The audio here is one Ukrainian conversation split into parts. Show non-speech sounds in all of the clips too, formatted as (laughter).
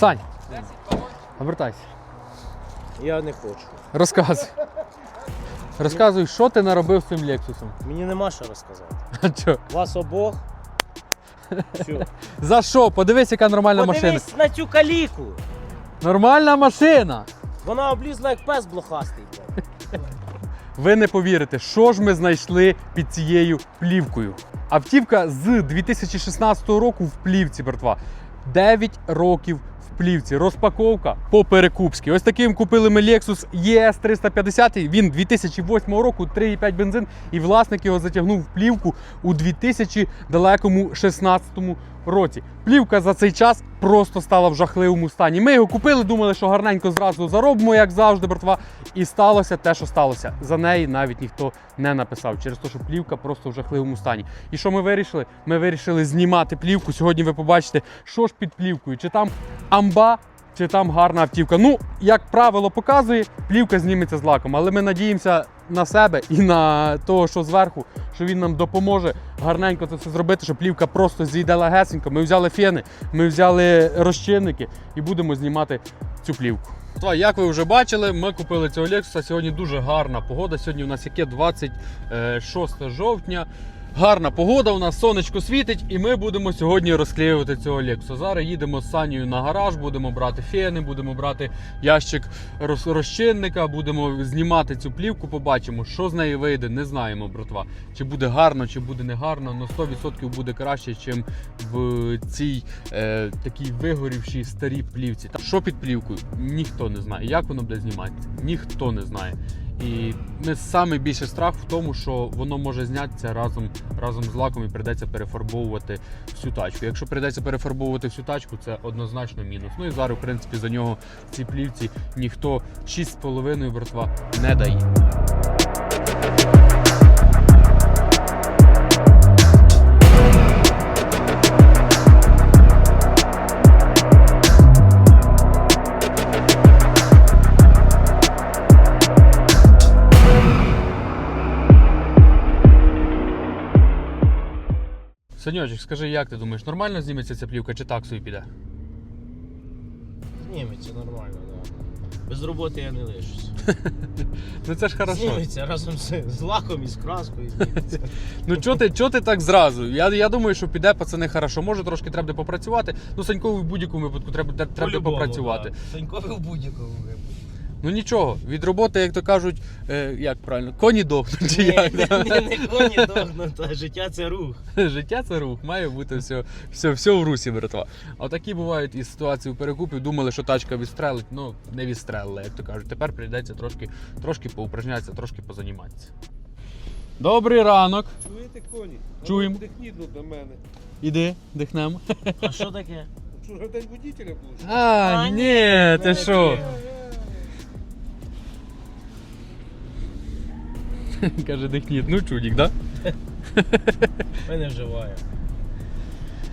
Сань, обертайся. Я не хочу. Розказуй. Розказуй, що ти наробив з цим Лексусом. Мені нема що розказати. (laughs) А чо? Вас обох. Все. За що? Подивись, яка нормальна машина. Подивись на цю каліку. Нормальна машина! Вона облізла як пес блохастий. блядь. (laughs) Ви не повірите, що ж ми знайшли під цією плівкою. Автівка з 2016 року в плівці, братва. 9 років плівці. Розпаковка по перекупськи. Ось таким купили ми Lexus ES 350. Він 2008 року, 3,5 бензин, і власник його затягнув в плівку у 2016 році. Плівка за цей час просто стала в жахливому стані. Ми його купили, думали, що гарненько зразу заробимо, як завжди, братва. І сталося те, що сталося. За неї навіть ніхто не написав, через те, що плівка просто в жахливому стані. І що ми вирішили? Ми вирішили знімати плівку. Сьогодні ви побачите, що ж під плівкою, чи там амба. Чи там гарна автівка. Ну, як правило показує, плівка зніметься з лаком. Але ми надіємося на себе і на того, що зверху, що він нам допоможе гарненько це все зробити, щоб плівка просто зійде легесенько. Ми взяли фени, ми взяли розчинники і будемо знімати цю плівку. Як ви вже бачили, ми купили цього Lexus. Сьогодні дуже гарна погода. Сьогодні у нас яке 26 жовтня. Гарна погода, у нас сонечко світить, і ми будемо сьогодні розклеювати цього Lexus. Зараз їдемо з Санією на гараж, будемо брати фени, будемо брати ящик роз- розчинника, будемо знімати цю плівку, побачимо, що з неї вийде, не знаємо, братва. Чи буде гарно, чи буде не гарно, але 100% буде краще, ніж в цій е, такій вигорівшій старій плівці. Що під плівкою? Ніхто не знає. Як воно буде зніматися? Ніхто не знає. І не саме більше страх в тому, що воно може знятися разом, разом з лаком і прийдеться перефарбовувати всю тачку. Якщо прийдеться перефарбовувати всю тачку, це однозначно мінус. Ну і зараз, в принципі, за нього в цій плівці ніхто 6,5 братва не дає. Саньочек, скажи, як ти думаєш, нормально зніметься ця плівка чи таксою піде? Зніметься нормально, так. Да. Без роботи я не лишусь. (laughs) Ну це ж хорошо. Зніметься разом з, з лаком і з краскою зніметься. (laughs) Ну чого ти, чо ти так зразу? Я, я думаю, що піде пацани хорошо. Може трошки треба попрацювати. Ну Санькові в будь-якому випадку треба, треба попрацювати. да. Санькові в будь-якому випадку. Ну нічого, від роботи, як то кажуть, е, як правильно, коні дохнуть. Чи як, ні, да? ні, не коні дохнуть, а життя це рух. Життя це рух, має бути все, все, все в русі, братва. А такі бувають і ситуації у перекупі. Думали, що тачка відстрелить, ну не відстрелила, як то кажуть. Тепер прийдеться трошки, трошки поупражнятися, трошки позаніматися. Добрий ранок. Чуєте коні? Чуємо. Вдихніть ну, до мене. Іди, дихнемо. А що таке? Що день водителя був? А, А, ні, ні, ти що? (laughs) Каже, дихніть. Ну, чудік, да? (laughs) Ми не вживаємо.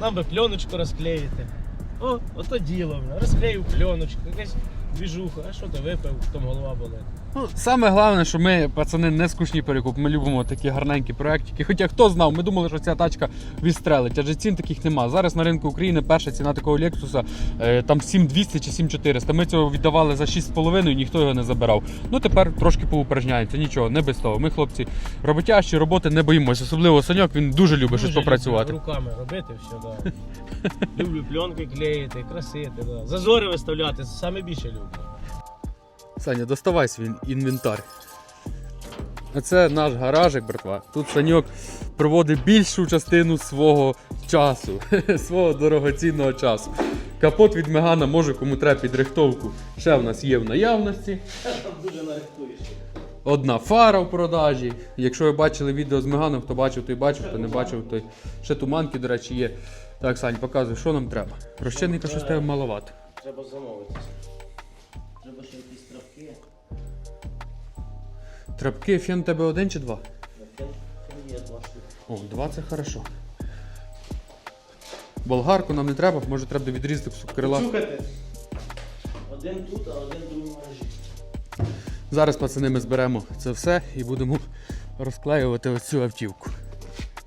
Нам би пленочку розклеїти. О, ото діло. Розклеїв пленочку, якась двіжуха, а що ти випив, там голова болить. Ну, саме головне, що ми, пацани, не скучні перекуп. Ми любимо такі гарненькі проектики. Хоча хто знав, ми думали, що ця тачка відстрелить, адже цін таких нема. Зараз на ринку України перша ціна такого Лексуса там 7200 чи 7400. Ми цього віддавали за 6,5 і ніхто його не забирав. Ну тепер трошки поупражняється. Нічого, не без того. Ми, хлопці, роботящі, роботи не боїмося. Особливо Саньок, він дуже любить щось попрацювати. Руками робити все, да. люблю пленки клеїти, красити, да. Зазори виставляти, саме більше люблю. Саня, доставай свій інвентар. Це наш гаражик, братва. Тут Саньок проводить більшу частину свого часу, (laughs) свого дорогоцінного часу. Капот від Мегана може кому треба підрихтовку. Ще в нас є в наявності. Дуже. Одна фара в продажі. Якщо ви бачили відео з Меганом, хто бачив, той бачив, хто не бачив, той ще туманки, до речі, є. Так, Сань, показуй, що нам треба. Розчинника щось тебе маловато. Треба замовити. Треба ще. Трапки, фен тебе один чи два? Фен фен є два штуки. О, два це хорошо. Болгарку нам не треба, може треба відрізати кусок крила. Один тут, а один в мережі. Зараз, пацани, ми зберемо це все і будемо розклеювати оцю автівку.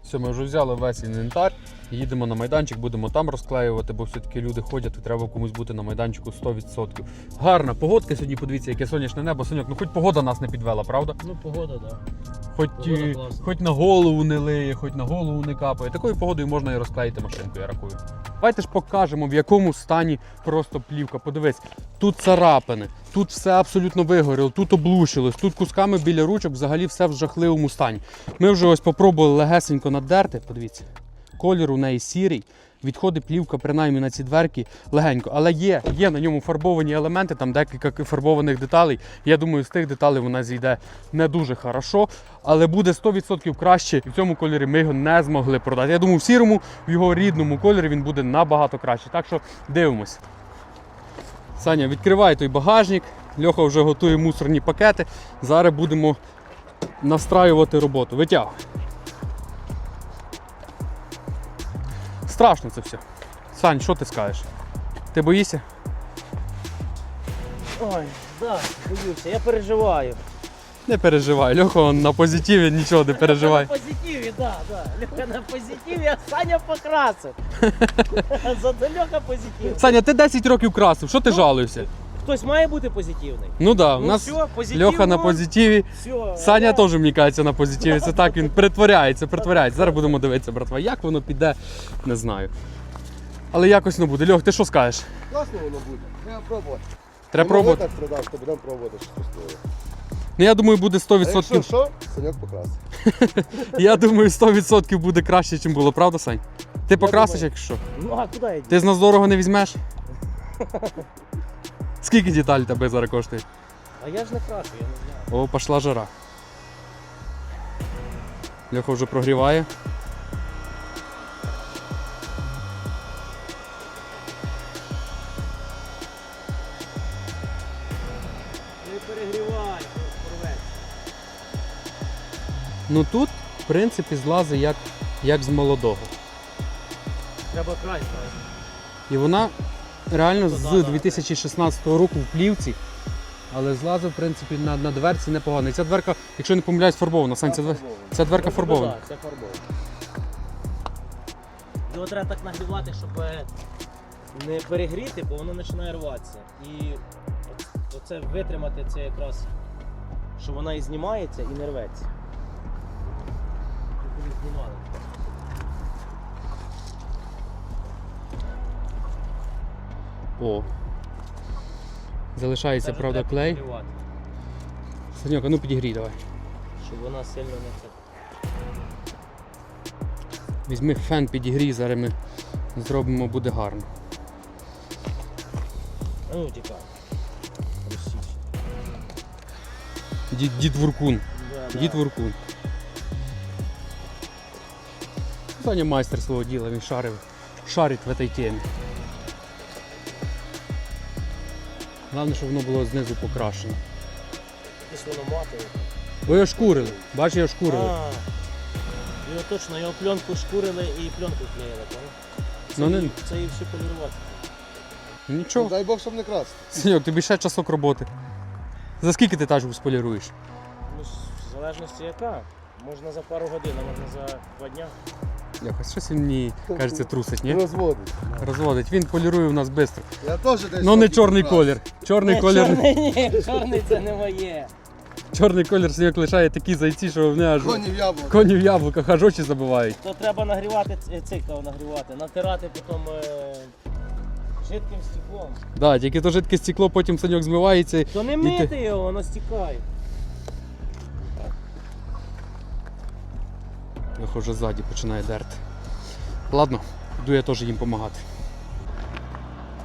Все, ми вже взяли весь інвентар. Їдемо на майданчик, будемо там розклеювати, бо все-таки люди ходять і треба комусь бути на майданчику 100%. Гарна погодка сьогодні, подивіться, яке сонячне небо. Соняк, ну хоч погода нас не підвела, правда? Ну, погода, так. Да. Хоч, Погода е, класна. хоч на голову не лиє, хоч на голову не капає. Такою погодою можна і розклеїти машинку, я рахую. Давайте ж покажемо, в якому стані просто плівка. Подивись, тут царапини, тут все абсолютно вигоріло, тут облущилось, тут кусками біля ручок взагалі все в жахливому стані. Ми вже ось попробували легесенько надерти. Подивіться, колір у неї сірий. Відходить плівка, принаймні на ці дверки легенько. Але є, є на ньому фарбовані елементи, там декілька фарбованих деталей. Я думаю, з тих деталей вона зійде не дуже хорошо, але буде 100% краще. І в цьому кольорі ми його не змогли продати. Я думаю, в сірому, в його рідному кольорі він буде набагато краще. Так що дивимось. Саня, відкривай той багажник. Льоха вже готує мусорні пакети. Зараз будемо настраювати роботу. Витягуй. Страшно це все. Сань, що ти скажеш? Ти боїшся? Ой, да, боюся, я переживаю. Не переживай, Льоха на позитиві нічого не переживай. На позитиві, да, да. Льоха на позитиві, а Саня покрасив. (laughs) Зато Льоха позитив. Саня, ти 10 років красив, що ти Ну, жалуєшся? Хтось має бути позитивний. Ну да, у Ну нас все, позитив Льоха на позитиві. Все, Саня я- теж, мені кажеться, на позитиві. Це так, він притворяється, притворяється. Зараз будемо дивитися, братва. Як воно піде, не знаю. Але якось не буде. Льох, ти що скажеш? Класно воно буде. Треба пробувати. Треба Ну, ми пробувати. так страдав, що будемо пробувати щось стоїть. Ну я думаю, буде А якщо 100%. що, Саньок покрасить. (laughs) Я думаю, 100% буде краще, ніж було, правда, Сань? Ти покрасиш, думаю. якщо? що? Ну а куди йти? Ти з нас дорого не візьмеш? (laughs) Скільки деталь тебе зараз коштує? А я ж не крашу, я не знаю. О, пішла жара. Льоха вже прогріває. Не перегрівай, порветься. Ну тут, в принципі, злазить як, як з молодого. Треба край ставити. І вона реально Ну, з да, да. 2016 року в плівці, але злазить, в принципі, на, на дверці непогано. І ця дверка, якщо не помиляюсь, фарбована. Сань, ця, двер... ця дверка фарбована. Ну, да, це фарбована. Його треба так нагрівати, щоб е, не перегріти, бо воно починає рватися. І оце витримати це якраз, що вона і знімається і не рветься. Коли знімали. О. Залишається, Це правда, треба клей. Саньок, а ну підігрій давай. Щоб вона сильно не це. Візьми фен, підігрій, зараз ми зробимо, буде гарно. А ну тікай. Росіч. Дід, дід Вуркун. Да, да. Дід Вуркун. Саня майстер свого діла, він шарив, шарить в цій темі. Головне, щоб воно було знизу покрашено. Якось воно матове. Бо його шкурили. Бачиш, його шкурили. А, Його точно, його пленку шкурили і пленку клеїли, понял? Це, Ну, не- її- це і все полірувати. Ну, Нічого. дай Бог, щоб не красти. Саньок, тобі ще часок роботи. За скільки ти тачку споліруєш? Ну, в залежності яка. Можна за пару годин, а можна за два дня. Якось щось він мені кажеться трусить, ні? Розводить. Розводить. Він полірує у нас швидко. Я теж десь. Ну не чорний 15. колір. Чорний Ні, колір. Чорний, ні, чорний це не моє. Чорний колір Саньок лишає такі зайці, що вони аж Коні в яблуко. коні в яблуках аж очі забивають. То треба нагрівати ц- цикл нагрівати, натирати потім е, жидким стеклом. Да, тільки то жидке стекло потім Саньок змивається. То не І мити ти- його, воно стікає. Лихо вже ззаді починає дерти. Ладно, йду я теж їм допомагати.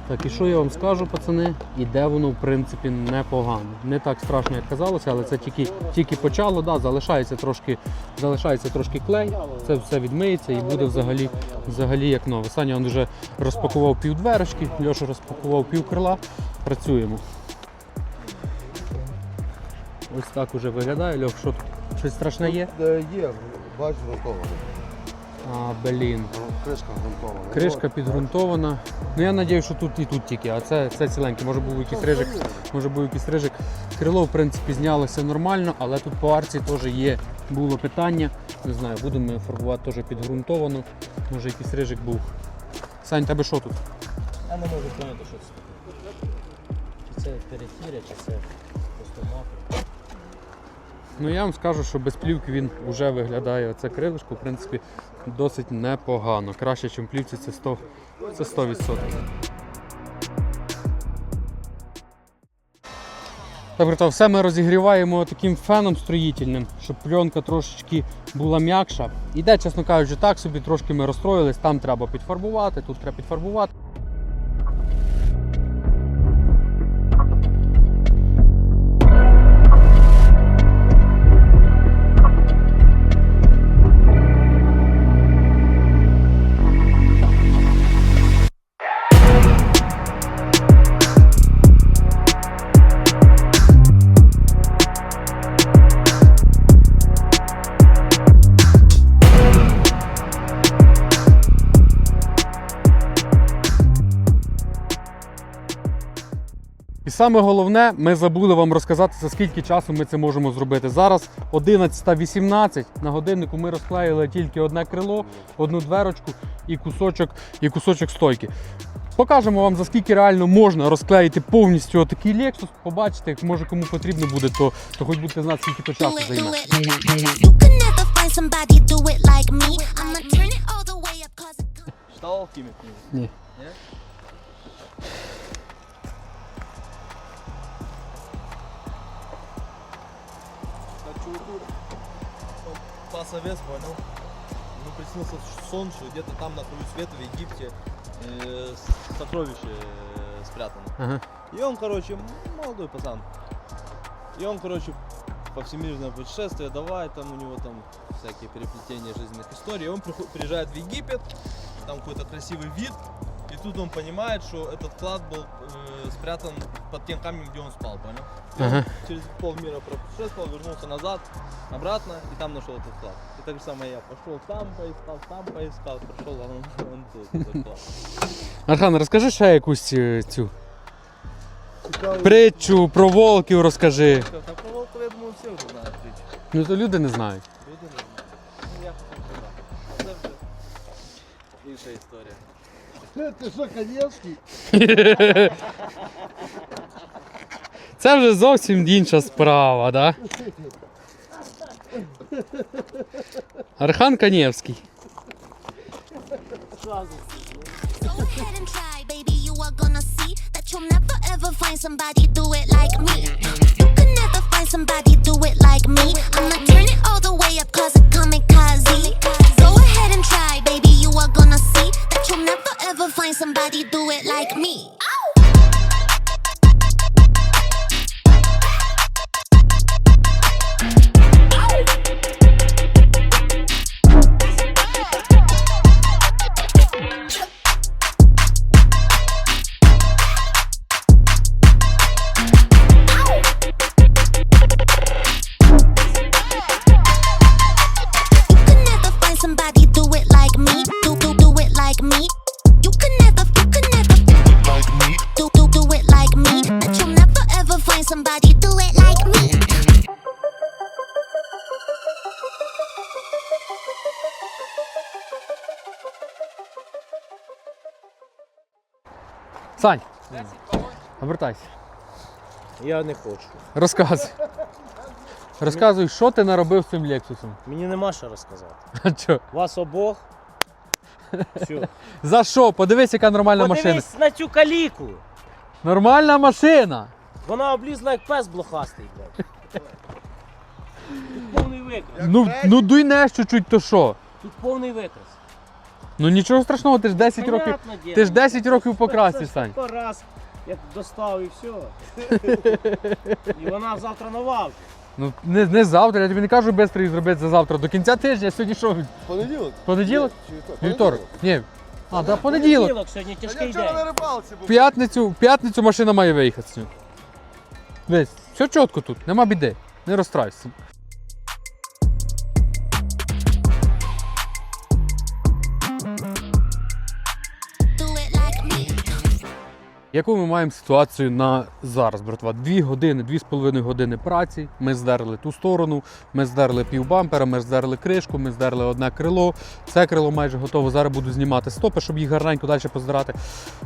Так, і що я вам скажу, пацани? Іде воно, в принципі, непогано. Не так страшно, як казалося, але це тільки, тільки почало, да, залишається трошки, залишається трошки клей, це все відмиється і буде взагалі, взагалі як нове. Саня він вже розпакував пів дверочки, Льоша розпакував пів крила. Працюємо. Ось так уже виглядає. Льох, що тут? Щось страшне є? Е, Є, бачу, грунтовано. А, блін. Кришка грунтована. Кришка підґрунтована. Ну я сподіваюся, що тут і тут тільки, а це, це ціленьке. Може був якийсь рижик, може був якийсь рижик. Крило, в принципі, знялося нормально, але тут по арці теж є було питання. Не знаю, будемо ми фарбувати теж підґрунтовано. Може якийсь рижик був. Сань, тебе що тут? Я не можу поняти, що це. Чи це перетіря, чи це просто мапа. Ну я вам скажу, що без плівки він вже виглядає. Оце крилишко, в принципі, досить непогано. Краще, ніж плівці, це 100%. Це 100%. Добре, то все ми розігріваємо таким феном строїтельним, щоб пленка трошечки була м'якша. Іде, чесно кажучи, так собі трошки ми розстроїлись, там треба підфарбувати, тут треба підфарбувати. Саме головне, ми забули вам розказати, за скільки часу ми це можемо зробити. Зараз 11.18. На годиннику ми розклеїли тільки одне крило, одну дверочку і кусочок, і кусочок стойки. Покажемо вам, за скільки реально можна розклеїти повністю отакий Lexus. Побачите, як може кому потрібно буде, то, то хоч будете знати, скільки то часу займе. do it Чуваку, он пас овец, понял? Ему приснился сон, что где-то там на краю света в Египте э, сокровище э, спрятано. Ага. И он, короче, молодой пацан. И он, короче, по всемирное путешествие, давай, там у него там всякие переплетения жизненных историй. И он приезжает в Египет, там какой-то красивый вид, и тут он понимает, что этот клад был э, спрятан под тем камнем, где он спал, понял? И он Ага. через полмира пропутешествовал, вернулся назад, обратно, и там нашел этот клад. И так же самое я пошел там поискал, там поискал, пришел, а он, он тут, этот клад. Архан, розкажи ще якусь е, цю притчу про волків розкажи. Всё, Так про волков, я думаю, все уже знают притчу. Ну то люди не знають. Люди не знають. Ти що, Канєвський? Це вже зовсім інша справа, да? Архан Канєвський. Go ahead and try, baby. You are gonna see that you'll never ever find somebody do it like me. You can never find somebody do it like me. I'ma turn it all the way up somebody do it like me. Сань, обертайся. Я не хочу. Розказуй. Розказуй, що ти наробив з цим Лексусом. Мені нема що розказати. (laughs) А чо? Вас обох. Все. За що? Подивись, яка нормальна машина. Подивись на цю каліку. Нормальна машина. Вона облізла як пес блохастий, блядь. Тут повний викрас. Ну, ну дуйнеш чуть-чуть, то що? Тут повний викрас. Ну нічого страшного, ти ж 10 років. Понятно діло. Ти ж 10 років покрасив, Сань. тако раз, як достав і все. (laughs) І вона завтра нова вже. Ну не, не завтра, я тобі не кажу швидко їх зробити за завтра. До кінця тижня, сьогодні що? Понеділок? Понеділок? Чи вівторок? Вівторок. Ні. А, да, понеділок. Понеділок сьогодні А я тяжкий вчора на день. рибалці В був. п'ятницю, в п'ятницю машина має виїхати. з нього. Дивись, все чітко тут, нема біди. Не розстраюйся. Яку ми маємо ситуацію на зараз, братва? Дві години, дві з половиною години праці. Ми здерли ту сторону, ми здерли пів бампера, ми здерли кришку, ми здерли одне крило. Це крило майже готово. Зараз буду знімати стопи, щоб їх гарненько далі поздирати.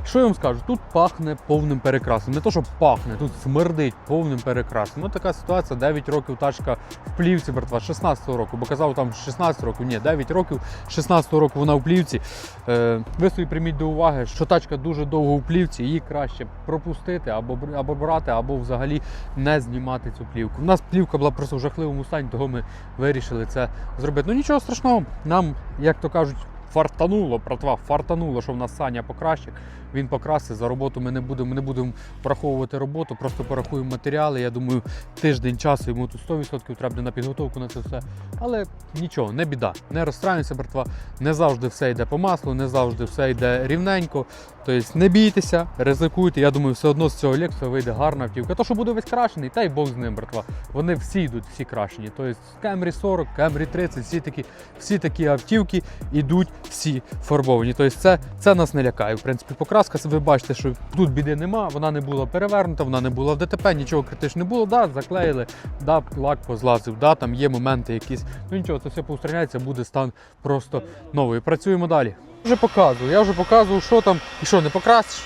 Що я вам скажу? Тут пахне повним перекрасом. Не то, що пахне, тут смердить повним перекрасом. Ну така ситуація. 9 років тачка в плівці, братва, 16-го року, бо казав там 16 років. Ні, 9 років, 16-го року вона в плівці. Е, ви собі прийміть до уваги, що тачка дуже довго в плівці, її краще пропустити або, або брати, або взагалі не знімати цю плівку. У нас плівка була просто в жахливому стані, того ми вирішили це зробити. Ну нічого страшного, нам, як то кажуть, фартануло, братва, фартануло, що в нас Саня покраще. Він покрасить, за роботу ми не будемо, не будемо враховувати роботу, просто порахуємо матеріали. Я думаю, тиждень часу йому тут 100% треба на підготовку на це все. Але нічого, не біда, не розстраюємося, братва. Не завжди все йде по маслу, не завжди все йде рівненько. Тобто не бійтеся, ризикуйте. Я думаю, все одно з цього Лексу вийде гарна автівка. То, що буде весь крашений, та й Бог з ним, братва. Вони всі йдуть, всі крашені. Тобто Camry 40, Camry 30, всі такі, всі такі автівки йдуть всі фарбовані. Тобто це, це нас не лякає. В принципі, покраска, ви бачите, що тут біди нема, вона не була перевернута, вона не була в ДТП, нічого критичного не було. Да, заклеїли, да, лак позлазив, да, там є моменти якісь. Ну нічого, це все поустраняється, буде стан просто новий. Працюємо далі. Вже показую, я вже показував, що там і що, не покрасиш.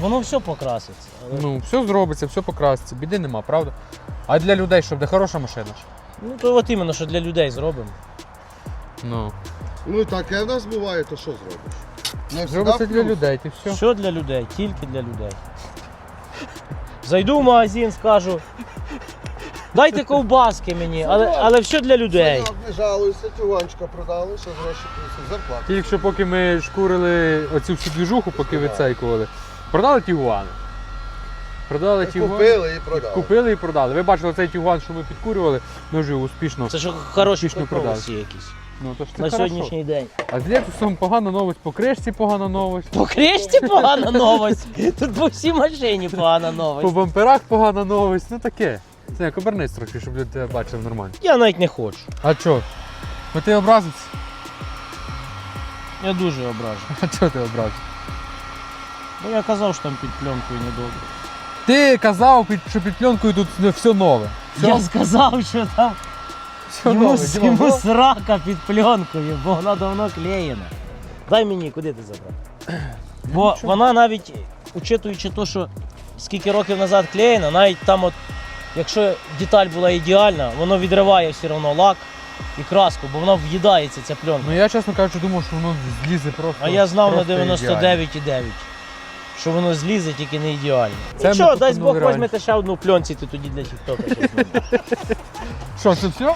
Воно все покраситься. Ну, все зробиться, все покраситься, біди нема, правда? А для людей, щоб де хороша машина. Ну то от іменно, що для людей зробимо. Ну, Ну так, і в нас буває, то що зробиш? Не зробиться для людей, ти все. Що для людей, тільки для людей. Зайду в магазин, скажу. Дайте ковбаски мені, але, але все для людей. Не жалуйся, тюганчика продали, ще гроші зарплату. Тільки що поки ми шкурили оцю всю двіжуху, поки відсейкували, продали тігуани. Продали тігуани. Купили і продали. Купили і продали. Ви бачили цей тігуан, що ми підкурювали, ми вже успішно. Це ж хороші Успішно продали. якісь. Ну, то ж це На хорошо. сьогоднішній день. А з Лексусом погана новость, по кришці погана новость, По кришці погана новость. Тут по всій машині погана по новость. бамперах погана новость, ну таке. Це як обернись трохи, щоб люди тебе бачили нормально. Я навіть не хочу. А чо? Ну ти образився? Я дуже ображу. А чого ти образився? Бо я казав, що там під пленкою недобре. Ти казав, під- що під пленкою тут все нове. Все, Я сказав, що там йому, йому срака під пленкою, бо вона давно клеєна. Дай мені, куди ти забрав? Бо вона навіть, учитуючи те, що скільки років назад клеєна, навіть там, от, якщо деталь була ідеальна, воно відриває все одно лак і краску, бо воно в'їдається ця пленка. Ну я чесно кажучи, думав, що воно злізе просто. А я знав на 99,9, що воно злізе, тільки не ідеально. Це ми Нічого, дай пропонували Бог раніше. візьмете ще одну пленці, ти тоді для тіктока щось знімеш. Що, це все?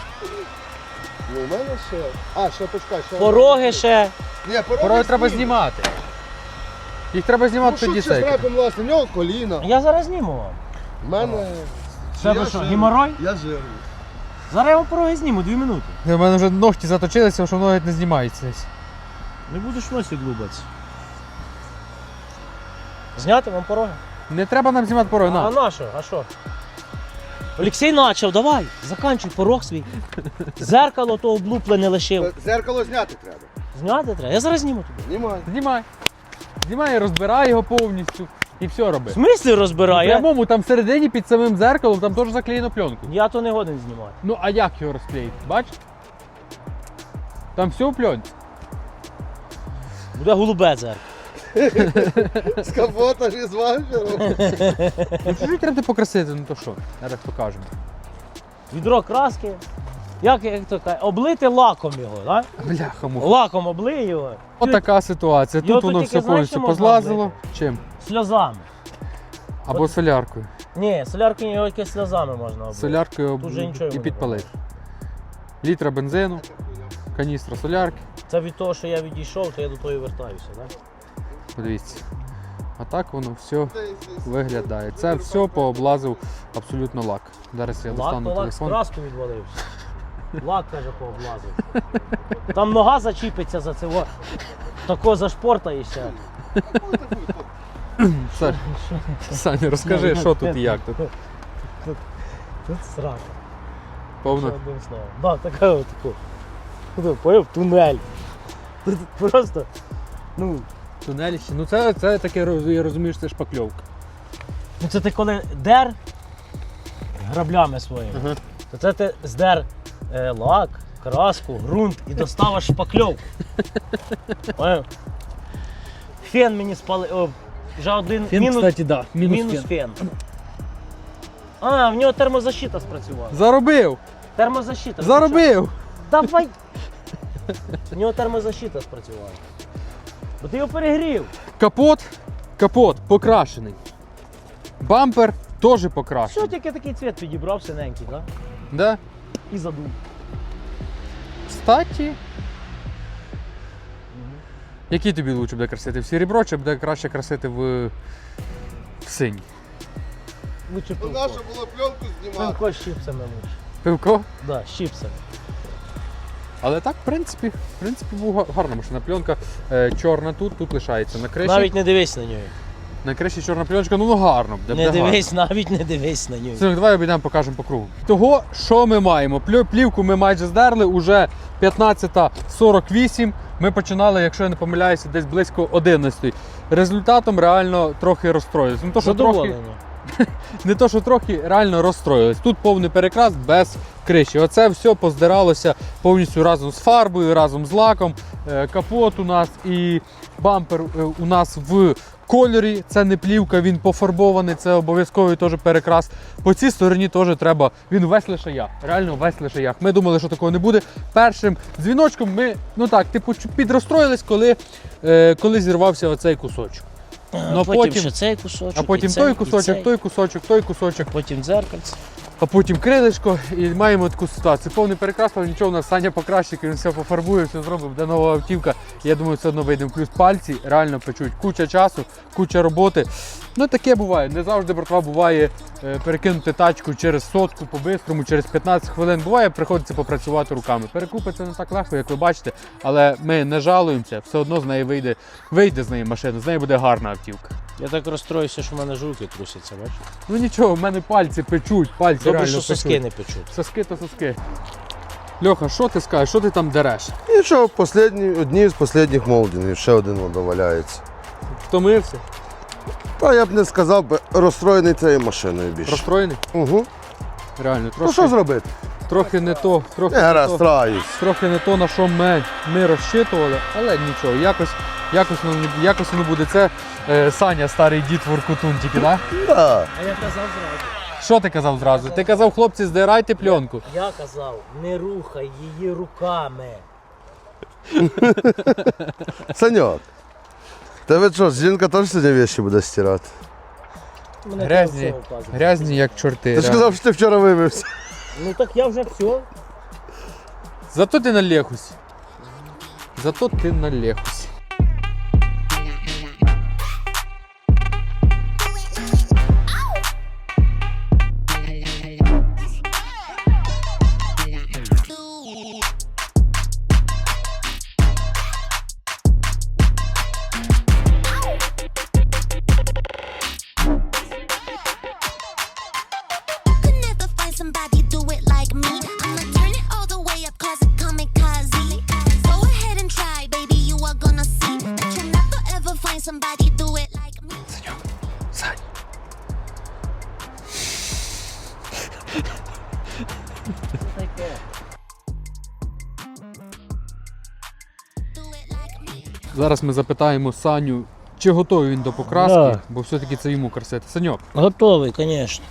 Ну, у мене ще. А, ще почекай, ще. Пороги ще. Ні, пороги, Пороги треба знімати. Їх треба знімати Ну, тоді що сейки. зробимо, власне, в нього коліна. Я зараз зніму вам. В мене. Тебе Я що, жирний. геморрой? Я жирний. Зараз я вам пороги зніму, дві минути. У мене вже ногті заточилися, що ноги не знімаються. Не будеш носі глубатися. Зняти вам пороги? Не треба нам знімати пороги. А На. на що? А що? Олексій начав, давай, заканчуй порог свій. Зеркало то облуплене лишив. Зеркало зняти треба. Зняти треба. Я зараз зніму тобі. Знімай. Знімай. Знімай, розбирай його повністю і все роби. В смислі розбираю? Я, Прямому там всередині під самим зеркалом там теж заклеєно пленку. я то не годен знімати. Ну а як його розклеїти? Бач? Там все в пленці. Буде голубе зеркало. З капота ж із вампіром. Ну чужі треба покрасити, ну то що? Зараз покажемо. Відро краски. Як, як то кажуть, облити лаком його, так? Бляха муха. Лаком облий його. Отака ситуація. Його Тут воно тут все знаєш, повністю що можна позлазило. облити? Чим? Сльозами. Або соляркою. Ні, солярки його тільки сльозами можна облити. Соляркою Тут вже нічого і йому не підпалив. Літра бензину, каністра солярки. Це від того, що я відійшов, то я до того і вертаюся, так? Подивіться. А так воно все виглядає. Це все пооблазив абсолютно лак. Зараз я достану лак телефон. краску відвалився. Лак, каже, пооблазив. Там нога зачіпиться за це. Тако зашпортаєшся. Сань, Саня, розкажи, що тут і як тут. Тут срака. Повно. Одним словом. Да, така от тако. Ну, тунель. Тут просто, ну, Тунеліще. Ну це, це таке, я розумію, що це шпакльовка. Ну це ти коли дер граблями своїми, Ага. то це ти здер е, лак, краску, ґрунт і доставиш шпакльовку. Фен мені спали. О, вже один мінус, да. мінус, фен. А, в нього термозащита спрацювала. Заробив! Термозащита. Заробив! Давай! В нього термозащита спрацювала. Бо ти його перегрів. Капот, капот покрашений. Бампер теж Що тільки такий цвіт підібрав синенький, да? Да? І задув. Кстати. Який тобі лучше буде красити? В сірібро чи буде краще красити в, в синій? Лучше Ну пивко. наша було пленку знімати. Пивко з чіпсами лучше. Пивко? Да, з чіпсами. Але так, в принципі, в принципі, була гарна машина. Пленка е, чорна тут, тут лишається. На криші, Навіть не дивись на нього. на криші чорна пленочка, ну, ну гарно. Буде, Не буде гарно. дивись, навіть не дивись на нього. Синок, давай обійдемо, покажемо по кругу. Того, що ми маємо? Плю- Плівку ми майже здерли, уже 15.48. Ми починали, якщо я не помиляюся, десь близько 11. Результатом реально трохи розстроїлися. Ну, то, що трохи. (laughs) не то, що трохи реально розстроїлись. Тут повний перекрас без криші. Оце все поздиралося повністю разом з фарбою, разом з лаком. Е, Капот у нас і бампер е, у нас в кольорі. Це не плівка, він пофарбований, це обов'язковий теж перекрас. По цій стороні теж треба. Він весь лише як. Реально весь лише як. Ми думали, що такого не буде. Першим дзвіночком ми, ну так, типу, підрозстроїлись, коли, е, коли зірвався оцей кусочок. А Ну, потім, потім- ще цей кусочок. А потім і цей, той і кусочок, цей, той кусочок, той кусочок. Потім дзеркальце. А потім крилечко і маємо таку ситуацію. Повний перекрас, але нічого у нас Саня покращить, він все пофарбує, все зробить, буде нова автівка. Я думаю, все одно вийдемо. Плюс пальці реально печуть. Куча часу, куча роботи. Ну таке буває. Не завжди братва буває е, перекинути тачку через сотку по-бистрому, через 15 хвилин. Буває, приходиться попрацювати руками. Перекупи це не так легко, як ви бачите, але ми не жалуємося, все одно з неї вийде, вийде з неї машина, з неї буде гарна автівка. Я так розстроюся, що в мене ж руки трусяться, бачиш? Ну нічого, в мене пальці печуть, пальці Добре, реально що печуть. соски не печуть. Соски то соски. Льоха, що ти скажеш? Що ти там дереш? І що, последні, одні з останніх молдингів, ще один воно валяється. Втомився? Та я б не сказав, би, розстроєний цією машиною більше. Розстроєний? Угу. Реально, Ну що зробити? трохи не то, трохи, Я не то, трохи не то, на що ми, ми розчитували, але нічого, якось, якось, воно, якось воно буде. Це е, Саня, старий дід Воркутун тільки, так? Да. А я казав зразу. Що ти казав зразу? Ти казав, хлопці, здирайте пленку. Я казав, не рухай її руками. Саньок. Тебе що, жінка теж сьогодні вещи буде стирати? Мене Грязні, грязні, як чорти. Ти ж реально. казав, що ти вчора вимився. Ну так я вже все. Зато ти на лехусі. Зато ти на лехусі. Зараз ми запитаємо Саню, чи готовий він до покраски, Да. бо все-таки це йому красити. Саньок, Готовий, звісно.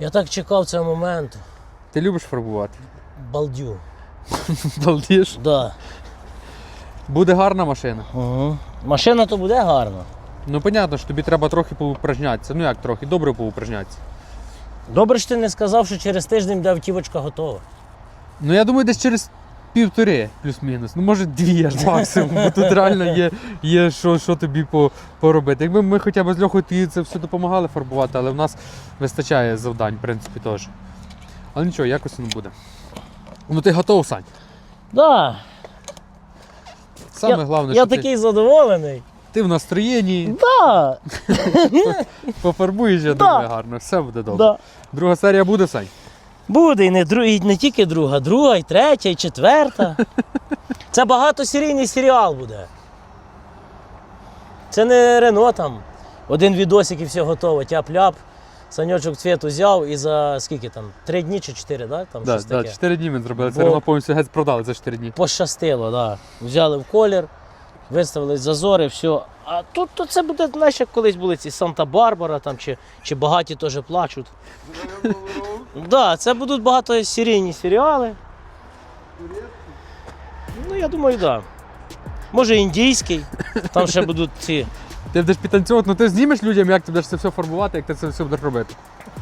Я так чекав цього моменту. ти любиш фарбувати? Балдю. (laughs) Балдіш. Да. Буде гарна машина. Угу. Машина то буде гарна. Ну, понятно, що тобі треба трохи поупражнятися. Ну як трохи, добре поупражнятися. Добре, що ти не сказав, що через тиждень буде автівочка готова. Ну я думаю, десь через півтори плюс-мінус. Ну, може, дві аж (laughs) максимум, бо тут реально є, є що, що тобі по, поробити. Якби ми хоча б з Льохою тоді це все допомагали фарбувати, але в нас вистачає завдань, в принципі, теж. Але нічого, якось воно буде. Ну ти готов, Сань. Да. Саме я, головне, я що ти, такий задоволений. ти в настроєнні, Да. (laughs) пофарбуєш, я Да. думаю, гарно, все буде добре. да. Друга серія буде, Сань? Буде і не, дру... і не тільки друга, друга, і третя, і четверта. (laughs) Це багатосерійний серіал буде. Це не Рено там. Один відосик і все готово, тяп-ляп. Саньочок цвіт взяв і за скільки там? Три дні чи чотири, да? Там Да, щось да, таке. 4 дні ми зробили. Це Бо- Рено повністю геть продали за 4 дні. Пощастило, да. Взяли в колір, виставили зазори, все. А тут то це буде, знаєш, як колись були ці Санта-Барбара там, чи, чи багаті теж плачуть. (laughs) Да, це будуть багатосерійні серіали. Ну, я думаю, так. Да. Може індійський, там ще будуть ці. Ти будеш підтанцьовувати, ну ти знімеш людям, як ти будеш це все фарбувати, як ти це все будеш робити.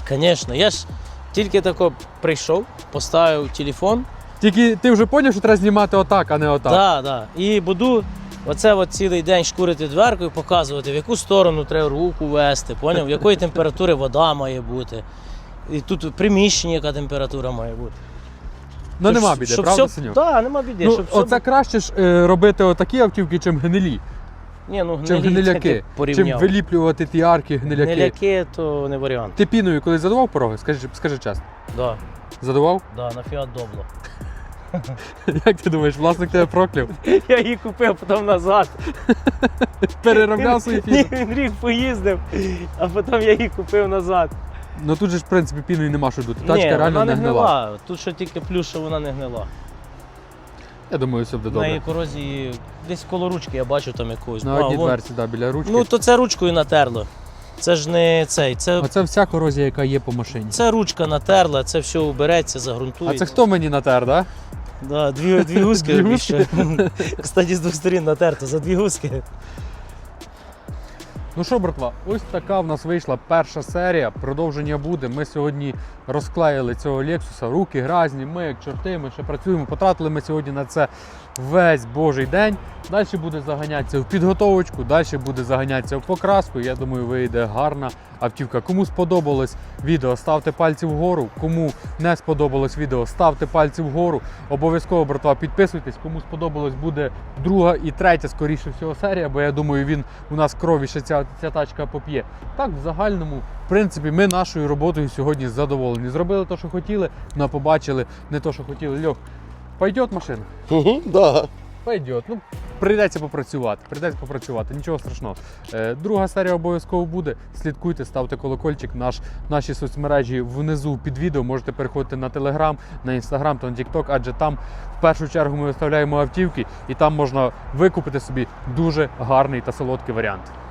Звісно, я ж тільки тако прийшов, поставив телефон. Тільки ти вже зрозумів, що треба знімати отак, а не отак. Да, да. І буду оце от цілий день шкурити дверку і показувати, в яку сторону треба руку вести, поняв? В якої температури вода має бути. І тут в приміщенні яка температура має бути. Ну нема біди, щоб правда, все... Синьок? Так, нема біди. Ну, щоб все оце краще ж е, робити отакі автівки, чим гнилі, Ні, ну, чим гнилі, гниляки, ти чим виліплювати ті арки гниляки. Гниляки то не варіант. Ти піною коли задував пороги? Скажи, скажи чесно. Да, Задував? да, на Фіат Добло. (laughs) Як ти думаєш, власник тебе прокляв? (laughs) Я її купив потім назад. (laughs) Переробляв свої Ні, фіни? він рік поїздив, а потім я її купив назад. Ну тут же ж в принципі піною нема що дути. Тачка Ні, реально вона не гнила. Тут що тільки плюс, що вона не гнила. Я думаю, все буде На її добре. корозії десь коло ручки я бачу там якогось. На А, одній вон. дверці, да, біля ручки. Ну то це ручкою натерло. Це ж не цей, це, Оце вся корозія, яка є по машині. це ручка натерла, це все убереться, А загрунтується. це хто мені натер, да? Да, дві, дві (laughs) гуски. Дві більше. Кстати, з двох сторін натерто, за дві гуски. Ну що, братва, ось така в нас вийшла перша серія. Продовження буде. Ми сьогодні розклеїли цього Лексуса, руки грязні, ми як чорти, ми ще працюємо. Потратили ми сьогодні на це весь божий день. Далі буде заганятися в підготовочку, далі буде заганятися в покраску. Я думаю, вийде гарна автівка. Кому сподобалось відео, ставте пальці вгору. Кому не сподобалось відео, ставте пальці вгору. Обов'язково, братва, підписуйтесь. Кому сподобалось, буде друга і третя, скоріше всього, серія, бо я думаю, він у нас крові ще ця, ця тачка поп'є. Так, в загальному, в принципі, ми нашою роботою сьогодні задоволені. Зробили те, що хотіли, але побачили не те, що хотіли. Льох, пойдет машина? Да. Пойдет. Ну, прийдеться попрацювати. Прийдеться попрацювати, нічого страшного. Е, друга серія обов'язково буде. Слідкуйте, ставте колокольчик. Наш, наші соцмережі внизу під відео. Можете переходити на Телеграм, на Інстаграм та на Тікток, адже там в першу чергу ми виставляємо автівки, і там можна викупити собі дуже гарний та солодкий варіант.